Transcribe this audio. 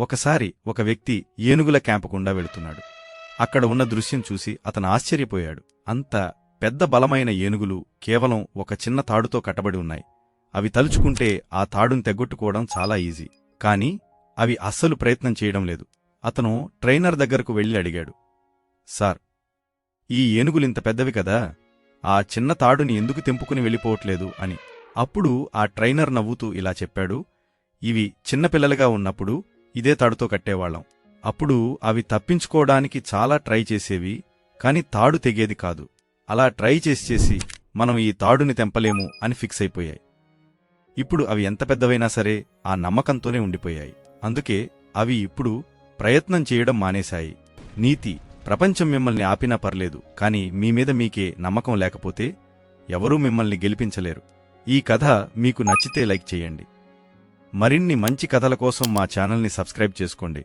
ఒకసారి ఒక వ్యక్తి ఏనుగుల క్యాంపు గుండా వెళుతున్నాడు. అక్కడ ఉన్న దృశ్యం చూసి అతను ఆశ్చర్యపోయాడు. అంత పెద్ద బలమైన ఏనుగులు కేవలం ఒక చిన్న తాడుతో కట్టబడి ఉన్నాయి. అవి తలుచుకుంటే ఆ తాడును తెగొట్టుకోవడం చాలా ఈజీ. కాని అవి అస్సలు ప్రయత్నం చేయడం లేదు. అతను ట్రైనర్ దగ్గరకు వెళ్ళి అడిగాడు. సార్ ఈ ఏనుగులింత పెద్దవి కదా? ఆ చిన్న తాడుని ఎందుకు తెంపుకుని వెళ్ళిపోవట్లేదు? అని. అప్పుడు ఆ ట్రైనర్ నవ్వుతూ ఇలా చెప్పాడు. ఇవి చిన్నపిల్లలుగా ఉన్నప్పుడు ఇదే తాడుతో కట్టేవాళ్ళం. అప్పుడు అవి తప్పించుకోవడానికి చాలా ట్రై చేసేవి కాని తాడు తెగేది కాదు. అలా ట్రై చేసి చేసి మనం ఈ తాడుని తెంపలేము అని ఫిక్స్ అయిపోయాయి. ఇప్పుడు అవి ఎంత పెద్దవైనా సరే ఆ నమ్మకంతోనే ఉండిపోయాయి. అందుకే అవి ఇప్పుడు ప్రయత్నం చేయడం మానేశాయి. నీతి ప్రపంచం మిమ్మల్ని ఆపినా పర్లేదు కాని మీ మీద మీకే నమ్మకం లేకపోతే ఎవరూ మిమ్మల్ని గెలిపించలేరు. ఈ కథ మీకు నచ్చితే లైక్ చేయండి. మరిన్ని మంచి కథల కోసం మా ఛానల్ని సబ్స్క్రైబ్ చేసుకోండి.